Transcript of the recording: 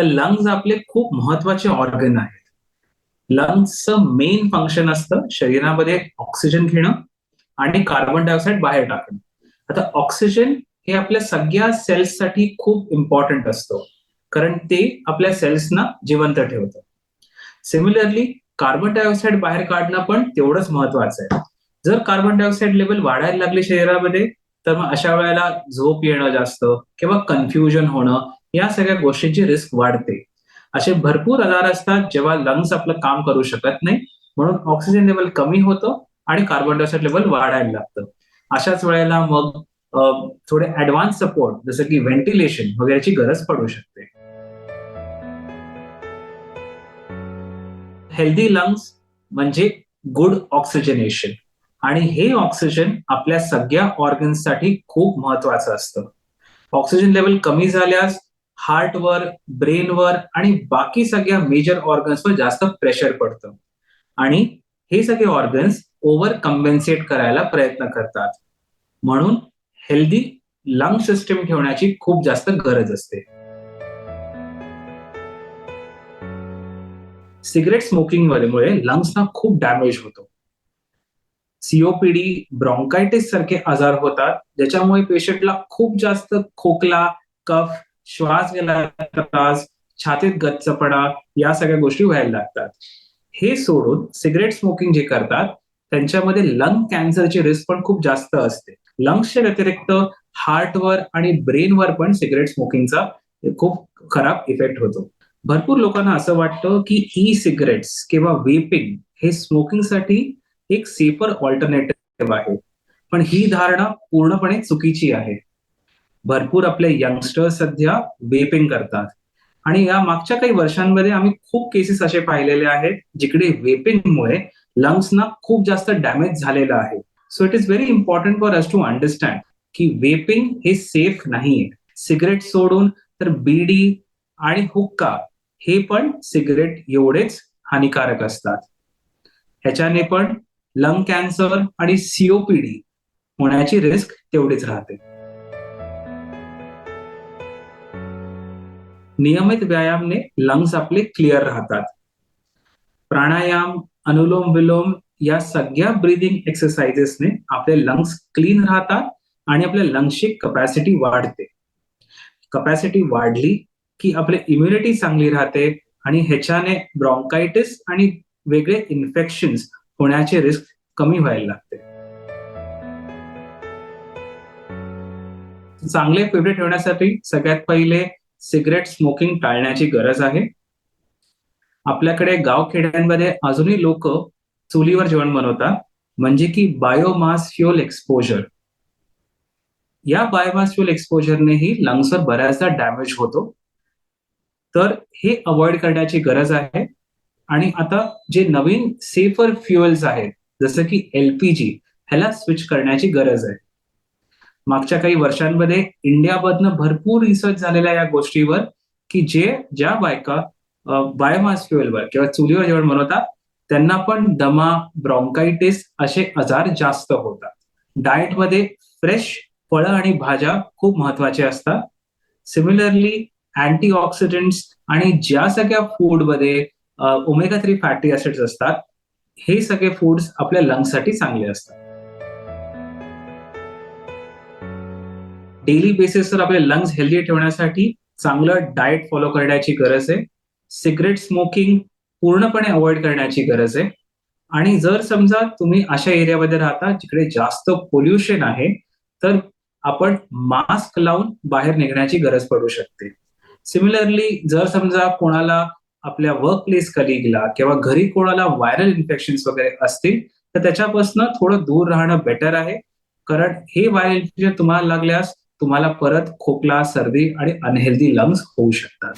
तर लंग्स आपले खूप महत्त्वाचे ऑर्गन आहेत. लंग्सचं मेन फंक्शन असतं शरीरामध्ये ऑक्सिजन घेणं आणि कार्बन डायऑक्साईड बाहेर टाकणं. आता ऑक्सिजन हे आपल्या सगळ्या सेल्ससाठी खूप इम्पॉर्टंट असतो. कारण ते आपल्या सेल्सना जिवंत ठेवतं. सिमिलरली कार्बन डायऑक्साईड बाहेर काढणं पण तेवढंच महत्वाचं आहे. जर कार्बन डायऑक्साईड लेवल वाढायला लागली शरीरामध्ये तर मग अशा वेळेला झोप येणं जास्त किंवा कन्फ्युजन होणं या सगळ्या गोष्टीची रिस्क वाढते. असे भरपूर आजार असतात जेव्हा लंग्स आपलं काम करू शकत नाही म्हणून ऑक्सिजन लेवल कमी होतं आणि कार्बन डायऑक्साईड लेवल वाढायला लागतं. अशाच वेळेला मग थोडे ऍडव्हान्स सपोर्ट जसं की व्हेंटिलेशन वगैरेची गरज पडू शकते. हेल्दी लंग्स म्हणजे गुड ऑक्सिजनेशन आणि हे ऑक्सिजन आपल्या सगळ्या ऑर्गन्ससाठी खूप महत्वाचं असतं. ऑक्सिजन लेवल कमी झाल्यास हार्टवर ब्रेनवर आणि बाकी सगळ्या मेजर ऑर्गन्सवर जास्त प्रेशर पडतं. आणि हे सगळे ऑर्गन्स ओव्हर कम्पेन्सेट करायला प्रयत्न करतात. म्हणून हेल्दी लंग सिस्टीम ठेवण्याची खूप जास्त गरज असते. सिगरेट स्मोकिंग मुळे लंग्सना खूप डॅमेज होतो. सीओपीडी ब्रॉन्कायटिस सारखे आजार होतात ज्याच्यामुळे पेशंटला खूप जास्त खोकला कफ श्वास घ्यायला त्रास छातीत गच्चपणा या सगळ्या गोष्टी व्हायला लागतात. हे सोडून सिगरेट स्मोकिंग जे करतात त्यांच्यामध्ये लंग कॅन्सरची रिस्क पण खूप जास्त असते. लंग्सच्या व्यतिरिक्त हार्टवर आणि ब्रेनवर पण सिगरेट स्मोकिंगचा खूप खराब इफेक्ट होतो. भरपूर लोकांना असं वाटतं की ई सिगरेट्स किंवा वेपिंग हे स्मोकिंगसाठी एक सेफर ऑल्टरनेटिव्ह आहे. पण ही धारणा पूर्णपणे चुकीची आहे. भरपूर आपले यंगस्टर्स सध्या वेपिंग करतात. आणि या मागच्या काही वर्षांमध्ये आम्ही खूप केसेस असे पाहिलेले आहेत जिकडे वेपिंगमुळे लंग्सना खूप जास्त डॅमेज झालेलं आहे. So it is very important for us to understand की वेपिंग हे सेफ नाहीये. सिगरेट सोडून तर बीडी आणि हुक्का हे पण सिगरेट एवढेच हानिकारक असतात. ह्याच्याने पण लंग कॅन्सर आणि सीओपीडी होण्याची रिस्क तेवढीच राहते. नियमित व्यायामने लंग्स आपले क्लिअर राहतात. प्राणायाम अनुलोम विलोम या सगळ्या ब्रिदिंग एक्सरसाइजेसने आपले लंग्स क्लीन राहतात आणि आपल्या लंग्सची कपॅसिटी वाढते. कपॅसिटी वाढली की आपली इम्युनिटी चांगली राहते आणि ह्याच्याने ब्रॉन्कायटिस आणि वेगळे इन्फेक्शन्स होण्याचे रिस्क कमी व्हायला लागते. चांगले फेवरेट ठेवण्यासाठी सगळ्यात पहिले सिगरेट स्मोकिंग टाळण्याची गरज आहे. आपल्याकडे गावखेड्यांमध्ये अजूनही लोक चुलीवर जेवण बनवतात म्हणजे की बायोमास फ्युअल एक्सपोजर या बायोमास फ्युअल एक्सपोजरनेही लंग्सवर बऱ्याचदा डॅमेज होतो. तर हे अवॉइड करण्याची गरज आहे. आणि आता जे नवीन सेफर फ्युएल्स आहेत जसं की एलपीजी ह्याला स्विच करण्याची गरज आहे. मागच्या काही वर्षांमध्ये इंडियामधनं भरपूर रिसर्च झालेला या गोष्टीवर की जे ज्या बायका बायोमास फ्युएलवर किंवा चुलीवर जेवण बनवतात त्यांना पण दमा ब्रॉन्कायटिस असे आजार जास्त होतात. डाएटमध्ये फ्रेश फळं आणि भाज्या खूप महत्त्वाच्या असतात. सिमिलरली अँटीऑक्सिडंट्स आणि ज्या सगळ्या फूडमध्ये ओमेगा थ्री फॅटी ऍसिड्स असतात हे सगळे फूड्स आपल्या लंगसाठी चांगले असतात. डेली बेसिसवर आपले लंग्स हेल्दी ठेवण्यासाठी चांगलं डाएट फॉलो करण्याची गरज आहे. सिगरेट स्मोकिंग पूर्णपणे अवॉइड करण्याची गरज आहे. आणि जर समजा तुम्ही अशा एरियामध्ये राहता जिकडे जास्त पोल्युशन आहे तर आपण मास्क लावून बाहेर निघण्याची गरज पडू शकते. सिमिलरली जर समजा कोणाला आपल्या वर्क प्लेस कलिगला किंवा घरी कोणाला व्हायरल इन्फेक्शन वगैरे असतील तर त्याच्यापासून थोडं दूर राहणं बेटर आहे. कारण हे व्हायरल इन्फेक्शन तुम्हाला लागल्यास तुम्हाला परत खोकला सर्दी आणि अनहेल्दी लंग्स होऊ शकतात.